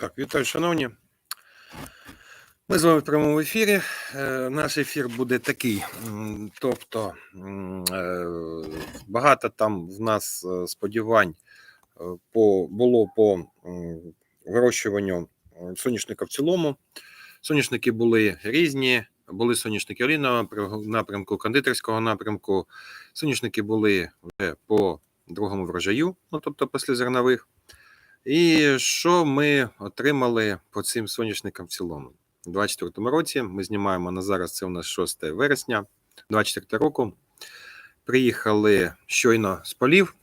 Так, вітаю, шановні. Ми з вами в прямому ефірі. Е, Наш ефір буде такий. Тобто е, багато там в нас е, сподівань по, було по вирощуванню соняшника в цілому. Соняшники були різні. Були соняшники олійного напрямку, кондитерського напрямку. Соняшники були вже по другому врожаю, ну тобто після зернових. І що ми отримали по цим соняшникам в цілому? У 2024 році ми знімаємо на зараз, це у нас 6 вересня 2024 року. Приїхали щойно з полів.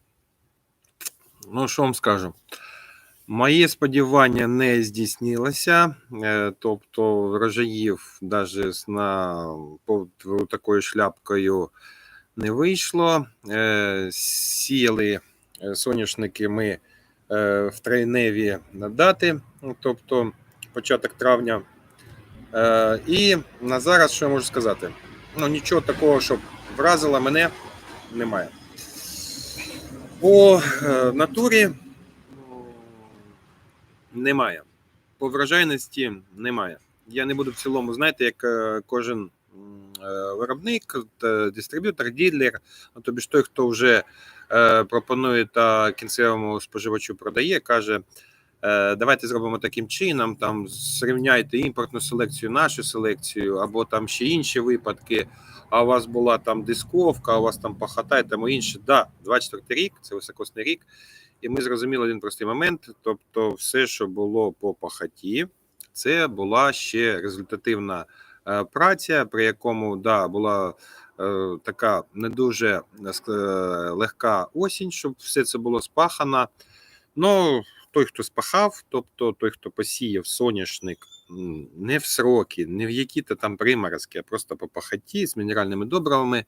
Ну, що вам скажу? Мої сподівання не здійснилося, е, тобто врожаїв навіть на такою шляпкою не вийшло. Е, Сіяли е, соняшники ми в тройневі дати, ну, тобто початок травня. Е, І на зараз що я можу сказати? Ну, нічого такого, щоб вразило мене, немає. По е, натурі немає. По врожайності немає. Я не буду в цілому, знаєте, як е, кожен е, виробник, дистриб'ютор, ділер, ну, тобі ж той, хто вже е, пропонує та кінцевому споживачу продає, каже: е, давайте зробимо таким чином, там зрівняйте імпортну селекцію, нашу селекцію, або там ще інші випадки. А у вас була там дисковка, у вас там пахота і тому інше. Да, 24 рік, це високосний рік. І ми зрозуміли один простий момент: тобто, все, що було по пахоті, це була ще результативна е, праця, при якому да, була е, така не дуже е, е, легка осінь, щоб все це було спахано. Ну, той, хто спахав, тобто той, хто посіяв соняшник не в сроки, не в які-то там приморозки, а просто по пахоті з мінеральними добривами,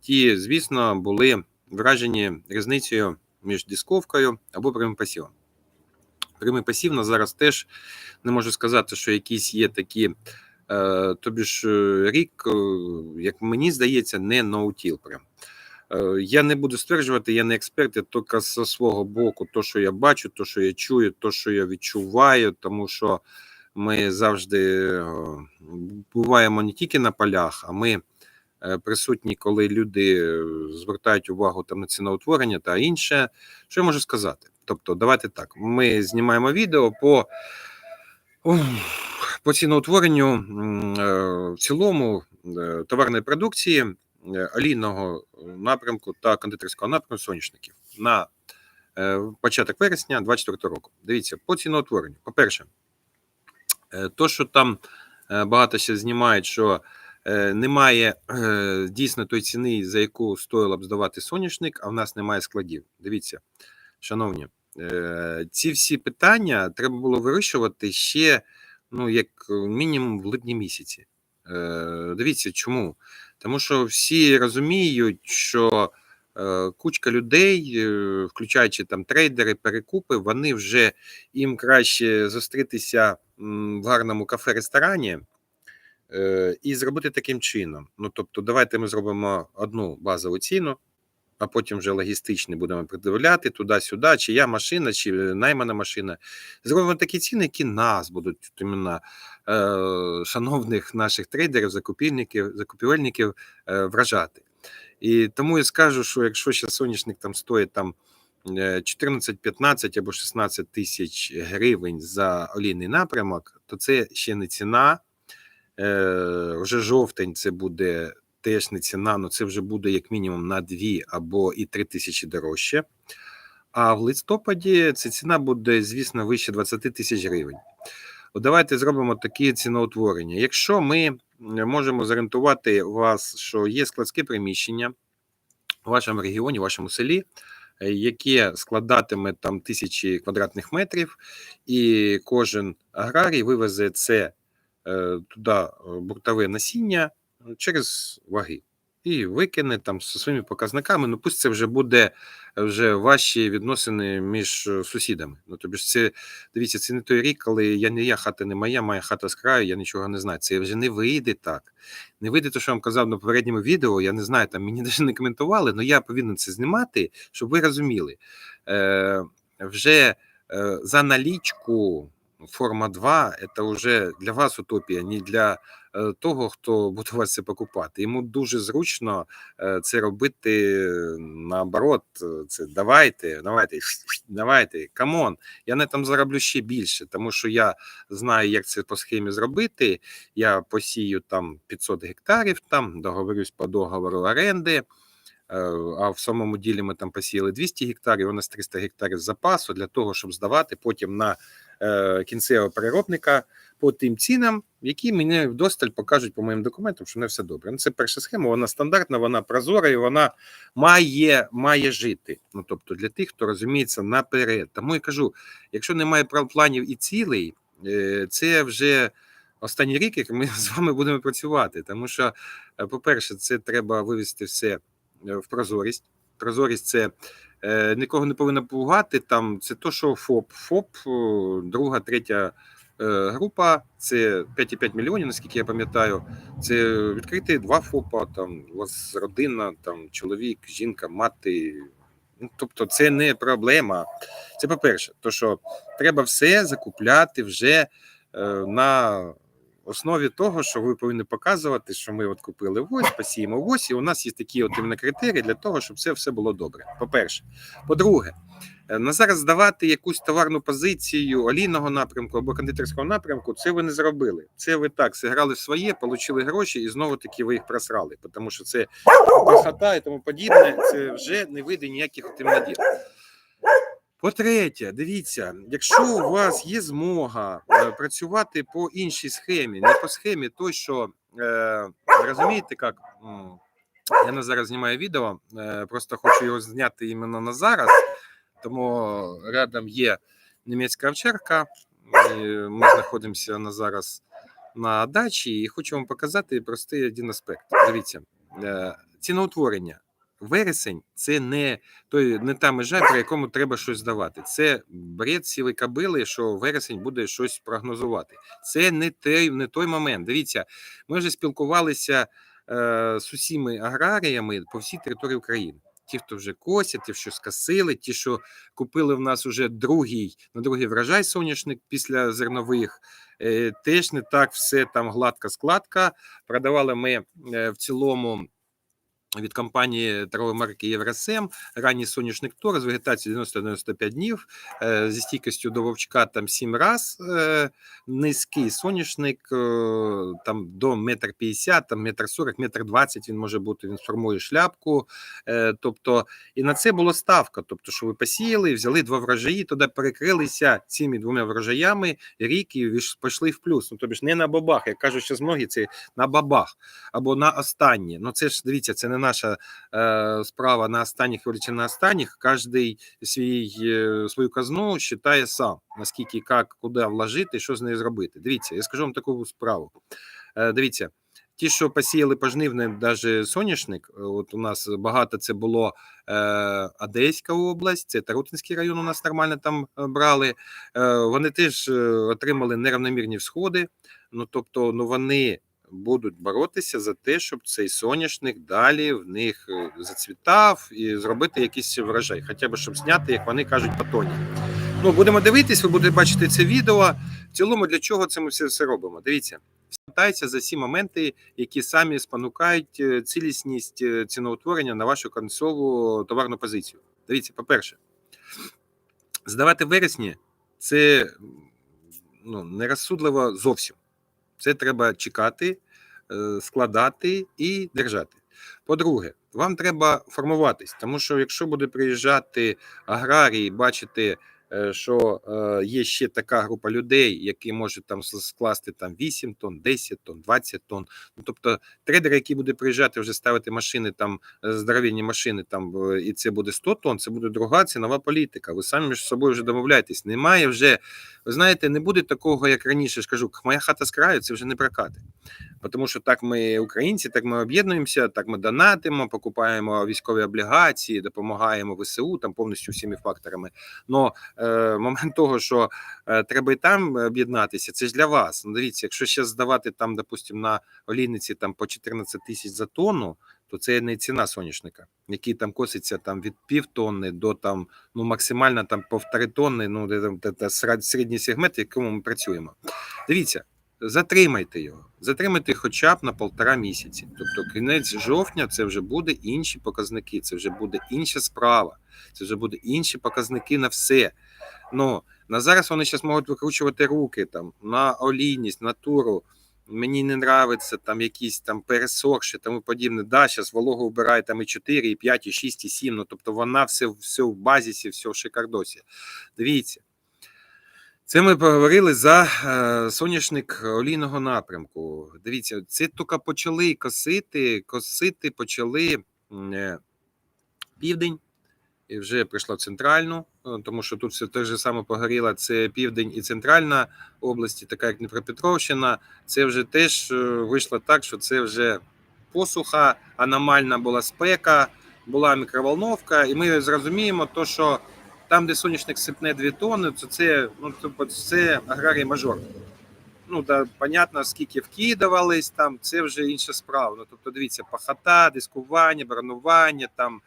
ті, звісно, були вражені різницею між дисковкою або прямим пасівом. Прямий пасів на зараз теж не можу сказати, що якісь є такі. Е, тобі ж е, рік, е, як мені здається, не ноутіл. Прям. Я не буду стверджувати, я не експерт, я тільки зі свого боку, то, що я бачу, то, що я чую, то, що я відчуваю, тому що ми завжди буваємо не тільки на полях, а ми присутні, коли люди звертають увагу там на ціноутворення та інше. Що я можу сказати? Тобто, давайте так: ми знімаємо відео по, по ціноутворенню е, в цілому е, товарної продукції е, олійного напрямку та кондитерського напрямку соняшників на початок вересня 2024 року. Дивіться, по ціноутворенню. По-перше, то, що там багато ще знімають, що немає дійсно той ціни, за яку стоїло б здавати соняшник, а в нас немає складів. Дивіться, шановні, ці всі питання треба було вирішувати ще, ну, як мінімум, в липні місяці. Е, Дивіться, чому? Тому що всі розуміють, що е, кучка людей, е, включаючи там трейдери, перекупи, вони вже їм краще зустрітися в гарному кафе-ресторані е, і зробити таким чином. Ну тобто, давайте ми зробимо одну базову ціну, а потім вже логістичні будемо придивляти туди-сюди, чия машина, чи наймана машина. Зробимо такі ціни, які нас будуть іменно, е, шановних наших трейдерів, закупівників, закупівельників е, вражати. І тому я скажу, що якщо ще соняшник там стоїть там е, 14, 15 або 16 тисяч гривень за олійний напрямок, то це ще не ціна. Е, Вже жовтень це буде теж не ціна, але це вже буде як мінімум на 2 або і 3 тисячі дорожче. А в листопаді ця ціна буде, звісно, вище 20 тисяч гривень. От давайте зробимо такі ціноутворення. Якщо ми е, можемо зорієнтувати вас, що є складське приміщення у вашому регіоні, в вашому селі, е, яке складатиме там тисячі квадратних метрів, і кожен аграрій вивезе це е, туди буртове насіння через ваги. І викине там зі своїми показниками. Ну, пусть це вже буде вже ваші відносини між е, сусідами. Ну, тобі ж це дивіться, це не той рік, коли я не я, хата не моя, моя хата з краю, я нічого не знаю. Це вже не вийде так. Не вийде те, що я вам казав на попередньому відео. Я не знаю, там мені навіть не коментували, але я повинен це знімати, щоб ви розуміли. Е, Вже е, за налічку форма 2 это вже для вас утопія, не для того, хто буде покупати. Йому дуже зручно е, це робити е, наоборот. е, Це давайте, давайте, давайте, камон. Я на там зароблю ще більше, тому що я знаю, як це по схемі зробити. Я посію там 500 гектарів, там договорюсь по договору оренди. Е, А в самому ділі ми там посіяли 200 гектарів, у нас 300 гектарів запасу для того, щоб здавати потім на е, кінцевого переробника по тим цінам, які мені вдосталь покажуть по моїм документам, що не все добре. Ну, це перша схема, вона стандартна, вона прозора і вона має, має жити. Ну тобто для тих, хто розуміється наперед. Тому я кажу: якщо немає прав планів і цілей, е, це вже. Останній рік, як ми з вами будемо працювати, тому що, е, по-перше, це треба вивести все в прозорість. Прозорість це нікого не повинно пугати. Там це то, що ФОП. ФОП, друга, третя е, група, це 5,5 мільйонів, наскільки я пам'ятаю. Це відкрити два ФОПа. Там у вас родина, там чоловік, жінка, мати. Ну, тобто, це не проблема. Це по-перше, то що треба все закупляти вже е, на основі того, що ви повинні показувати, що ми от купили ось, посіємо ось, і у нас є такі от іменно критерії для того, щоб це все було добре. По-перше, по-друге, е, на зараз здавати якусь товарну позицію олійного напрямку або кондитерського напрямку, це ви не зробили. Це ви так зіграли своє, отримали гроші, і знову таки ви їх просрали, тому що це красота і тому подібне. Це вже не вийде ніяких діл. По-третє, дивіться, якщо у вас є змога е, працювати по іншій схемі, не по схемі той, що е, розумієте, як я на зараз знімаю відео, е, просто хочу його зняти іменно на зараз, тому рядом є німецька овчарка. і Ми знаходимося на зараз на дачі, і хочу вам показати простий один аспект. Дивіться, е, ціноутворення. Вересень це не той не та межа, при якому треба щось здавати. Це бред сіли кабили, що вересень буде щось прогнозувати. Це не той, не той момент. Дивіться, ми вже спілкувалися е, з усіми аграріями по всій території України. Ті, хто вже косять, ті, що скасили, ті, що купили в нас уже другий на другий врожай соняшник після зернових, е, теж не так все там гладка складка. Продавали ми е, в цілому від компанії торгової марки Євросем, ранній соняшник Тор з вегетацією 90-95 днів, е, зі стійкістю до вовчка там 7 раз, е, низький соняшник е, там до метр 50, там метр 40, метр 20 він може бути, він сформує шляпку. Тобто, і на це була ставка. Тобто, що ви посіяли, взяли два врожаї, туди перекрилися цими двома врожаями рік і пішли в плюс. Ну, тобі ж не на бабах, як кажуть, що многі це на бабах або на останні. Ну це ж дивіться, це не наша е, справа на останніх чи на останніх. Кожний свій е, свою казну вважає сам, наскільки як, куди вложити, що з нею зробити. Дивіться, я скажу вам таку справу. Е, дивіться. Ті, що посіяли пожнивне, навіть соняшник, от у нас багато це було е, Одеська область, це Тарутинський район. У нас нормально там брали. Е, вони теж отримали неравномірні всходи. Ну тобто, ну вони будуть боротися за те, щоб цей соняшник далі в них е, зацвітав і зробити якийсь врожай, хоча б щоб зняти, як вони кажуть, батоні. Ну, будемо дивитись, ви будете бачити це відео. В цілому, для чого це ми все, все робимо? Дивіться, питається за всі моменти, які самі спонукають е, цілісність е, ціноутворення на вашу концову товарну позицію. Дивіться, по-перше, здавати вересні це ну, нерозсудливо зовсім. Це треба чекати, е, складати і держати. По-друге, вам треба формуватись, тому що якщо буде приїжджати аграрій, бачити, що е, є ще така група людей, які можуть там скласти там 8 тонн, 10 тонн, 20 тонн. Ну тобто трейдер, який буде приїжджати, вже ставити машини, там е, здоровенні машини, там е, і це буде 100 тонн, це буде друга цінова політика. Ви самі між собою вже домовляєтесь. Немає вже, ви знаєте, не буде такого, як раніше. ж кажу, моя хата з краю, це вже не прокати. Тому що так ми українці, так ми об'єднуємося, так ми донатимо, покупаємо військові облігації, допомагаємо ВСУ там повністю всіми факторами. Но е, момент того, що е, треба і там об'єднатися, це ж для вас. Ну, дивіться, якщо ще здавати там, допустимо, на олійниці там по 14 тисяч за тонну, то це не ціна соняшника, який там коситься там від пів тонни до там ну максимально там півтори тонни. Ну де там середній сегмент, в якому ми працюємо. Дивіться, затримайте його, затримайте хоча б на полтора місяці. Тобто, кінець жовтня це вже буде інші показники, це вже буде інша справа, це вже буде інші показники на все. Ну на зараз вони зараз можуть викручувати руки там на олійність, на туру. Мені не нравиться там якісь там пересохші, тому подібне. Да, зараз вологу вбирає там і 4, і 5, і 6, і 7. Ну тобто вона все, все в базісі, все в шикардосі. Дивіться. Це ми поговорили за е, соняшник олійного напрямку. Дивіться, це тільки почали косити, косити почали е, південь, і вже прийшла в центральну, е, тому що тут все те ж саме погоріло. Це південь і центральна області, така як Дніпропетровщина. Це вже теж вийшло так, що це вже посуха, аномальна була спека, була мікроволновка, і ми зрозуміємо, то, що там, де соняшник сипне 2 тонни, то це, ну, тобто це аграрій мажор. Ну, да, понятно, скільки вкидувались, там це вже інша справа. Ну, тобто, дивіться, пахота, дискування, бронування, там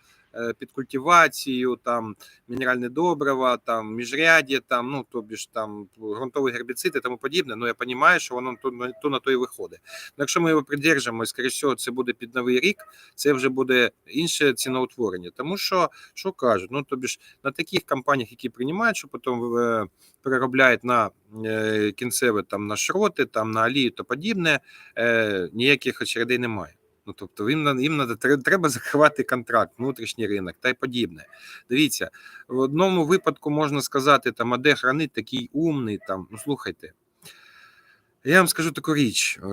під культивацію, там мінеральне добриво, там міжряддя, там, ну, тобі ж там ґрунтовий гербіцид і тому подібне. Ну, я розумію, що воно то, то на то і виходить. Ну, Якщо ми його придержимо, скоріше всього, це буде під новий рік, це вже буде інше ціноутворення. Тому що, що кажуть, ну, тобі ж на таких компаніях, які приймають, що потім е, переробляють на е, кінцеве там на шроти, там на олію та подібне, е, ніяких очередей немає. Ну, тобто їм, їм треба закривати контракт, внутрішній ринок та й подібне. Дивіться, в одному випадку можна сказати, там, а де хранить такий умний, там, ну слухайте. Я вам скажу таку річ: е,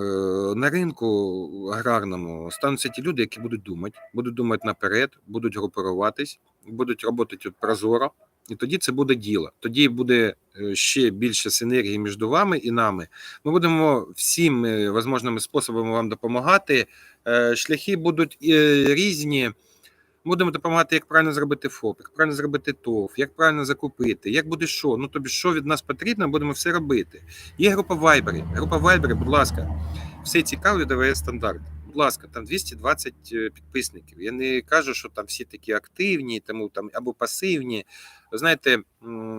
на ринку аграрному стануться ті люди, які будуть думати, будуть думати наперед, будуть групируватись, будуть працювати прозоро, і тоді це буде діло. Тоді буде е, ще більше синергії між вами і нами. Ми будемо всіми можливими способами вам допомагати. Е, Шляхи будуть е, різні. Будемо допомагати, як правильно зробити ФОП, як правильно зробити ТОВ, як правильно закупити, як буде що. Ну тобі що від нас потрібно, будемо все робити. Є група Viber. Група Viber, будь ласка, все цікаві ДВС стандарт. Будь ласка, там 220 е, підписників. Я не кажу, що там всі такі активні, тому там або пасивні. Знаєте,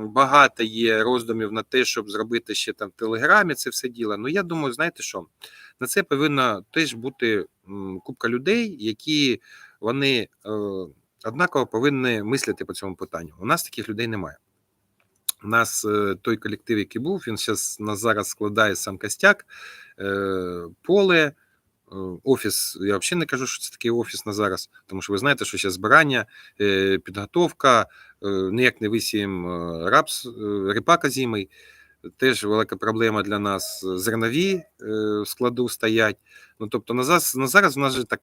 багато є роздумів на те, щоб зробити ще там в Телеграмі це все діло. Ну я думаю, знаєте що? На це повинна теж бути купка людей, які вони е, однаково повинні мислити по цьому питанню. У нас таких людей немає. У нас е, той колектив, який був, він зараз нас зараз складає сам костяк, е, поле. Е, Офіс, я взагалі не кажу, що це такий офіс на зараз, тому що ви знаєте, що зараз збирання, е, підготовка, е, ніяк не висіємо е, рапс, ріпака зімий. Теж велика проблема для нас. Зернові в складу стоять. Ну тобто на зараз, на зараз у нас же так